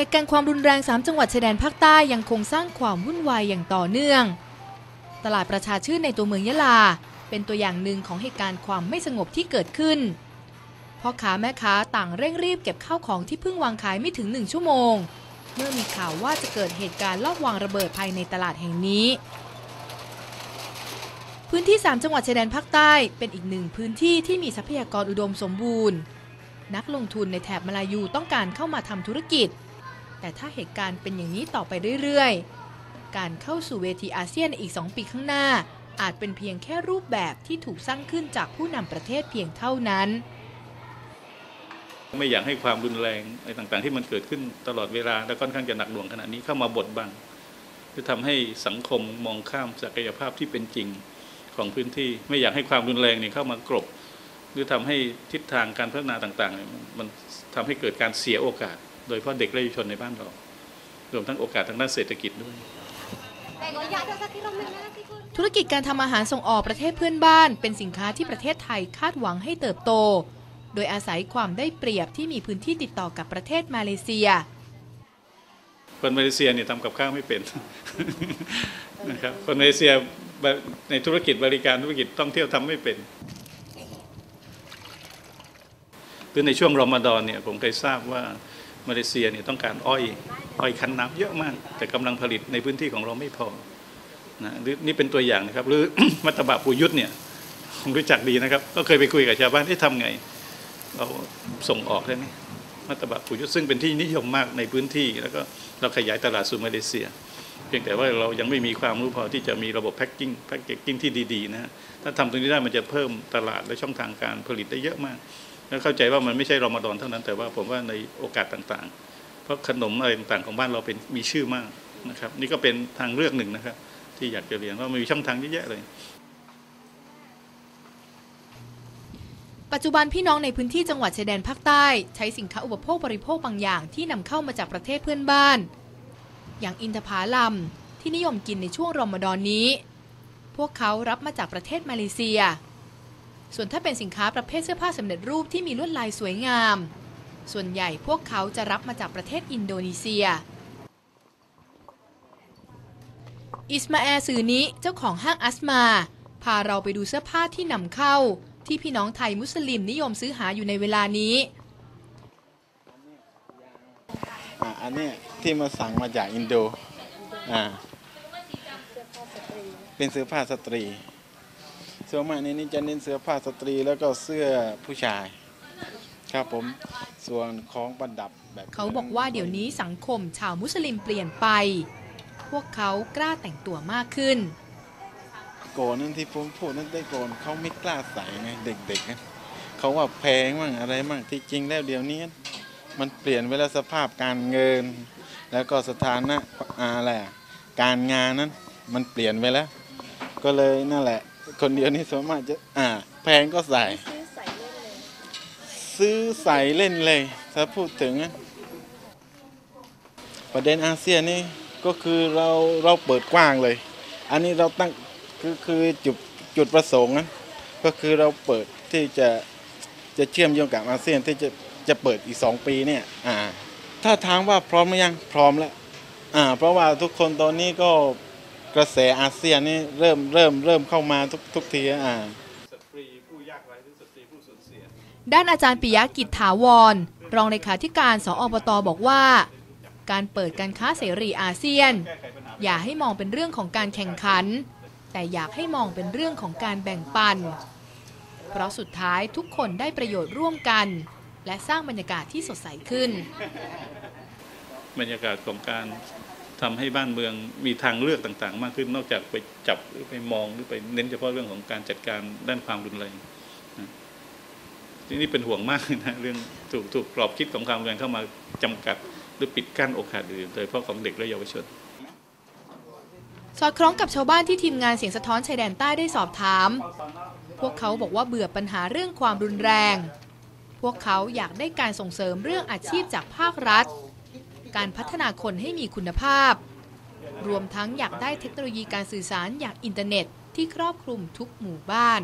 เหตุการณ์ความรุนแรง 3 จังหวัดชายแดนภาคใต้ยังคงสร้างความวุ่นวายอย่างต่อเนื่อง ตลาดประชาชื่นในตัวเมืองยะลา เป็นตัวอย่างหนึ่งของเหตุการณ์ความไม่สงบที่เกิดขึ้นพ่อค้าแม่ค้าต่างเร่งรีบเก็บข้าวของที่เพิ่งวางขายไม่ถึงหนึ่งชั่วโมง เมื่อมีข่าวว่าจะเกิดเหตุการณ์ลอบวางระเบิดภายในตลาดแห่งนี้ พื้นที่ 3 จังหวัดชายแดนภาคใต้เป็นอีกหนึ่งพื้นที่ที่มีทรัพยากรอุดมสมบูรณ์ นักลงทุนในแถบมาลายูต้องการเข้ามาทำธุรกิจ แต่ถ้าเหตุการณ์เป็นอย่างนี้ต่อไปเรื่อยๆ การเข้าสู่เวทีอาเซียนอีก 2 ปีข้างหน้า อาจเป็นเพียงแค่รูปแบบที่ถูกสร้างขึ้นจากผู้นำประเทศเพียงเท่านั้น ไม่อยากให้ความรุนแรงอะไรต่างๆ ที่มันเกิดขึ้นตลอดเวลาและค่อนข้างจะหนักหน่วงขนาดนี้เข้ามาบดบังจะทำให้สังคมมองข้ามศักยภาพที่เป็นจริงของพื้นที่ไม่อยากให้ความรุนแรงนี่เข้ามากรบ หรือทำให้ทิศทางการพัฒนาต่างๆ มันทำให้เกิดการเสียโอกาส โดยเฉพาะเด็กและเยาวชนในบ้านเรา รวมทั้งโอกาสทางด้านเศรษฐกิจด้วย ธุรกิจการทำอาหารส่งออกประเทศเพื่อนบ้าน เป็นสินค้าที่ประเทศไทยคาดหวังให้เติบโต โดยอาศัยความได้เปรียบที่มีพื้นที่ติดต่อกับประเทศมาเลเซีย คนมาเลเซียเนี่ยทำกับข้าวไม่เป็นนะครับคนมาเลเซียในธุรกิจบริการธุรกิจท่องเที่ยวทำไม่เป็นคือในช่วงรอมฎอนเนี่ยผมเคยทราบว่า มาเลเซียเนี่ยต้องการอ้อยอ้อยคั้นน้ำเยอะมาก แต่กำลังผลิตในพื้นที่ของเราไม่พอนะหรือนี่เป็นตัวอย่างนะครับ หรือมัตตบะปูยุทธเนี่ยผมรู้จักดีนะครับ ก็เคยไปคุยกับชาวบ้านที่ทำไง เราส่งออกได้ไหมมัตตบะปูยุทธซึ่งเป็นที่นิยมมากในพื้นที่ แล้วก็เราขยายตลาดสู่มาเลเซีย เพียงแต่ว่าเรายังไม่มีความรู้พอที่จะมีระบบแพ็กกิ้งแพ็กเกจจิ้งที่ดีๆนะฮะถ้าทำตรงนี้ได้มันจะเพิ่มตลาดและช่องทางการผลิตได้เยอะมาก แล้วเข้าใจว่ามันไม่ใช่รอมฎอนเท่านั้นแต่ว่าผมว่าในโอกาสต่างๆ เพราะขนมอะไรต่างๆของบ้านเราเป็นมีชื่อมากนะครับ นี่ก็เป็นทางเลือกหนึ่งนะครับ ที่อยากจะเรียนว่ามันมีช่องทางเยอะแยะเลย ปัจจุบันพี่น้องในพื้นที่จังหวัดชายแดนภาคใต้ ใช้สินค้าอุปโภคบริโภคบางอย่างที่นำเข้ามาจากประเทศเพื่อนบ้าน อย่างอินทผลัมที่นิยมกินในช่วงรอมฎอนนี้ พวกเขารับมาจากประเทศมาเลเซีย ส่วนถ้าเป็นสินค้าประเภทเสื้อผ้าสำเร็จรูปที่มีลวดลายสวยงาม ส่วนใหญ่พวกเขาจะรับมาจากประเทศอินโดนีเซีย อิสมาแอร์สื่อนี้เจ้าของห้างอัสมา พาเราไปดูเสื้อผ้าที่นำเข้า ที่พี่น้องไทยมุสลิมนิยมซื้อหาอยู่ในเวลานี้ อ่าอันนี้ที่มาสั่งมาจากอินโด อ่า เป็นเสื้อผ้าสตรี ส่วนมากในนี้จะเน้นเสื้อผ้าสตรีแล้วก็เสื้อผู้ชายครับผมส่วนของประดับแบบเขาบอกว่าเดี๋ยวนี้สังคมชาวมุสลิมเปลี่ยนไป พวกเขากล้าแต่งตัวมากขึ้นโกนนั่นที่ผมพูดนั่นได้โกนเขาไม่กล้าใส่ไงเด็กๆนะเขาว่าแพงมั่งอะไรมั่งที่จริงแล้วเดี๋ยวนี้ มันเปลี่ยนเวลาสภาพการเงิน แล้วก็สถานะอะไรอะการงานนั้นมันเปลี่ยนไปแล้ว ก็เลยนั่นแหละ คนเดียวนี่สามารถจะอ่า แพงก็ใส่ ซื้อใส่เล่นเลย ถ้าพูดถึง ประเด็นอาเซียนนี่ก็คือเราเราเปิดกว้างเลย อันนี้เราตั้งคือคือจุดจุดประสงค์นะก็คือเราเปิดที่จะจะเชื่อมโยงกับอาเซียนที่จะจะเปิดอีกสองปีเนี่ยอ่า ถ้าถามว่าพร้อมหรือยังพร้อมแล้วอ่า เพราะว่าทุกคนตอนนี้ก็ กระแสอาเซียนนี่เริ่มเริ่มเริ่มเข้ามาทุกทุกทีอ่าสตรีผู้ยากไร้หรือสตรีผู้สูญเสีย ด้านอาจารย์ปิยะกิจถาวร รองเลขาธิการสออบตบอกว่า การเปิดการค้าเสรีอาเซียน อย่าให้มองเป็นเรื่องของการแข่งขัน แต่อยากให้มองเป็นเรื่องของการแบ่งปัน เพราะสุดท้ายทุกคนได้ประโยชน์ร่วมกัน และสร้างบรรยากาศที่สดใสขึ้น บรรยากาศของการ ทำให้บ้านเมืองมีทางเลือกต่างๆ มากขึ้น นอกจากไปจับหรือไปมองหรือไปเน้นเฉพาะเรื่องของการจัดการด้านความรุนแรงนะทีนี้เป็นห่วงมากนะเรื่องถูกถูกกรอบคิดของความรุนแรงเข้ามาจำกัดหรือปิดกั้นโอกาสอื่นโดยเฉพาะของเด็กและเยาวชน สอดคล้องกับชาวบ้านที่ทีมงานเสียงสะท้อนชายแดนใต้ได้สอบถาม พวกเขาบอกว่าเบื่อปัญหาเรื่องความรุนแรง พวกเขาอยากได้การส่งเสริมเรื่องอาชีพจากภาครัฐ การพัฒนาคนให้มีคุณภาพ รวมทั้งอยากได้เทคโนโลยีการสื่อสารอย่างอินเทอร์เน็ตที่ครอบคลุมทุกหมู่บ้าน